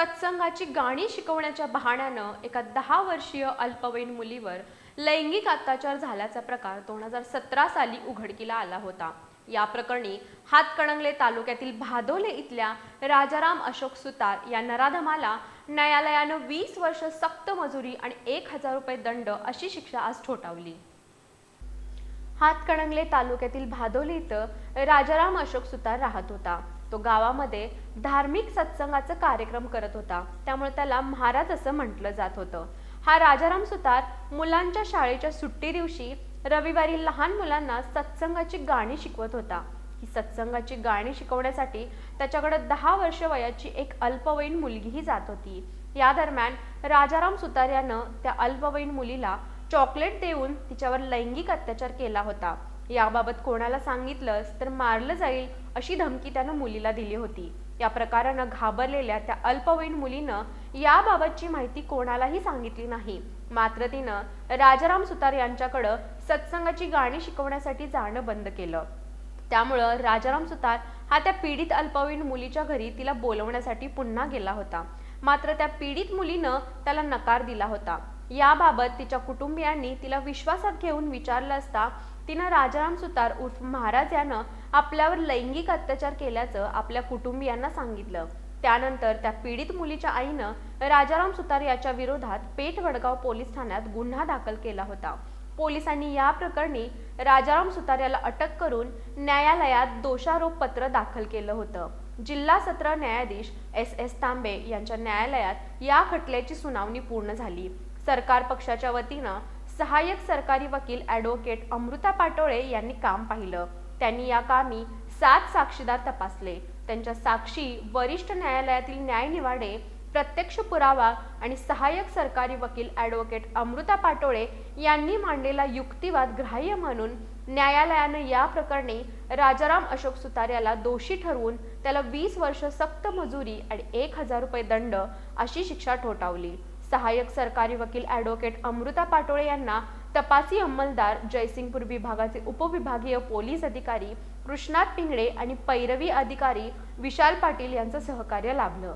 सत्संगाची गाणी शिकवण्याच्या बहाण्यानं एका दहा वर्षीय अल्पवयीन मुलीवर लैंगिक अत्याचार झाल्याचा प्रकार दोन हजार सतरा साली उघडकीला आला होता. या प्रकरणी हातकणंगले तालुक्यातील भादोले इथल्या राजाराम अशोक सुतार या नराधमाला न्यायालयानं वीस वर्ष सक्त मजुरी आणि एक हजार रुपये दंड अशी शिक्षा आज ठोठावली. हातकणंगले तालुक्यातील भादोली इथं राजाराम अशोक सुतार राहत होता. तो गावामध्ये धार्मिक सत्संगाचा कार्यक्रम करत होता. त्यामुळे त्याला महाराज असं म्हटलं जात होतं. हा राजाराम सुतार मुलांच्या शाळेच्या सुट्टी दिवशी रविवारी लहान मुलांना सत्संगाची गाणी शिकवत होता. ही सत्संगाची गाणी शिकवण्यासाठी त्याच्याकडे दहा वर्ष वयाची एक अल्पवयीन मुलगीही जात होती. या दरम्यान राजाराम सुतार यानं त्या अल्पवयीन मुलीला चॉकलेट देऊन तिच्यावर लैंगिक अत्याचार केला होता. याबाबत कोणाला सांगितलंस तर मारलं जाईल अशी धमकी त्यानं मुलीला दिली होती. या प्रकारानं घाबरलेल्या त्या अल्पवयीन मुलीनं याबाबतची माहिती कोणालाही सांगितली नाही. मात्र तिनं राजाराम सुतार यांच्याकडं सत्संगाची गाणी शिकवण्यासाठी जाणं बंद केलं. त्यामुळं राजाराम सुतार हा त्या पीडित अल्पवयीन मुलीच्या घरी तिला बोलवण्यासाठी पुन्हा गेला होता. मात्र त्या पीडित मुलीनं त्याला नकार दिला होता. याबाबत तिच्या कुटुंबियांनी तिला विश्वासात घेऊन विचारलं असता तिनं राजाराम सुतार उर्फ महाराज यानं आपल्यावर लैंगिक अत्याचार केल्याचं आपल्या कुटुंबियांना सांगितलं. त्यानंतर त्या पीडित मुलीच्या आईनं राजाराम सुतार याच्या विरोधात पेठ वडगाव पोलीस ठाण्यात गुन्हा दाखल केला होता. पोलिसांनी या प्रकरणी राजाराम सुतार याला अटक करून न्यायालयात दोषारोप पत्र दाखल केलं होतं. जिल्हा सत्र न्यायाधीश एस एस तांबे यांच्या न्यायालयात या खटल्याची सुनावणी पूर्ण झाली. सरकार पक्षाच्या वतीनं सहाय्यक सरकारी वकील ॲडव्होकेट अमृता पाटोळे यांनी काम पाहिलं. त्यांनी या कामी सात साक्षीदार तपासले. त्यांच्या साक्षी वरिष्ठ न्यायालयातील न्यायनिवाडे प्रत्यक्ष पुरावा आणि सहाय्यक सरकारी वकील ॲडव्होकेट अमृता पाटोळे यांनी मांडलेला युक्तिवाद ग्राह्य म्हणून न्यायालयानं या प्रकरणी राजाराम अशोक सुतार याला दोषी ठरवून त्याला वीस वर्ष सक्त मजुरी आणि एक हजार रुपये दंड अशी शिक्षा ठोठावली. सहाय्यक सरकारी वकील ॲडव्होकेट अमृता पाटोळे यांना तपासी अंमलदार जयसिंगपूर विभागाचे उपविभागीय पोलीस अधिकारी कृष्णात पिंगळे आणि पैरवी अधिकारी विशाल पाटील यांचं सहकार्य लाभलं.